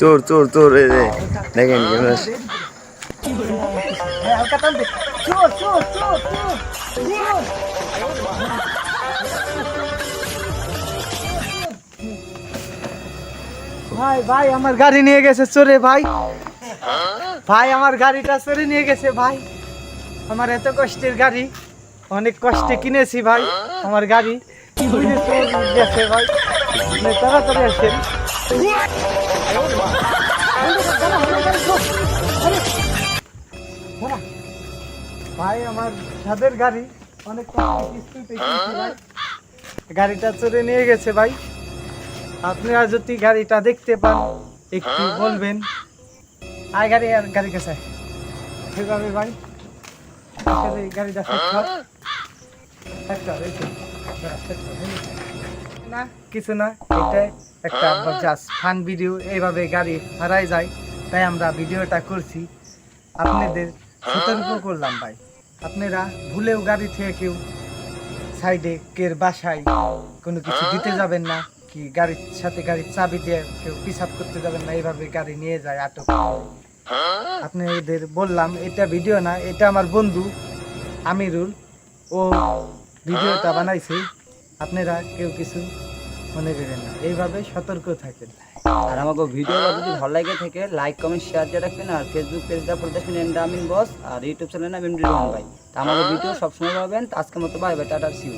চোর চোর চোর দেখেন আছে। হালকা টান দে চোর চোর চোর চোর ভাই ভাই, আমার গাড়ি নিয়ে গেছে, চোরে ভাই ভাই, আমার গাড়িটা চোরে নিয়ে গেছে, ভাই আমার এত কষ্টের গাড়ি, অনেক কষ্টে কিনেছি, ভাই, আমার গাড়ি গেছে, ভাই তাড়াতাড়ি আসেন। ভাই আমার ছাদের গাড়ি। অনেক গাড়িটা চড়ে নিয়ে গেছে ভাই। আপনারা যদি গাড়িটা দেখতে পান একটু বলবেন। আয় গাড়ি আর গাড়ি কাছে। সেভাবে ভাই। গাড়িটা তো। না। কিছু না এটা একটা জাস্ট ফান ভিডিও এইভাবে গাড়ি হারাই যায়। তাই আমরা ভিডিওটা করছি। আপনাদের সতর্ক করলাম ভাই। আপনারা ভুলেও গাড়ি থেকে কেউ সাইডে কের বাসায় কোনো কিছু দিতে যাবেন না কি গাড়ির সাথে গাড়ির চাবি দিয়ে কেউ পিসাব করতে যাবেন না এইভাবে গাড়ি নিয়ে যায় আটক। করে। আপনাদের বললাম এটা ভিডিও না এটা আমার বন্ধু আমিরুল ও ভিডিওটা বানাইছে। আপনারা কেউ কিছু মনে করেন না। এইভাবে সতর্ক থাকেন। আর আমাকে ভিডিও যদি ভালো লাগে থাকে লাইক কমেন্ট শেয়ার দিয়ে রাখবেন। আর ফেসবুক পেজটা পড়ে দেখবেন এন্ড আমিন বস আর ইউটিউব চ্যানেল নাম এমডি রহমান ভাই। তা আমাদের ভিডিও সবসময় পাবেন। আজকের মতো বাই বাই টাটা সিউ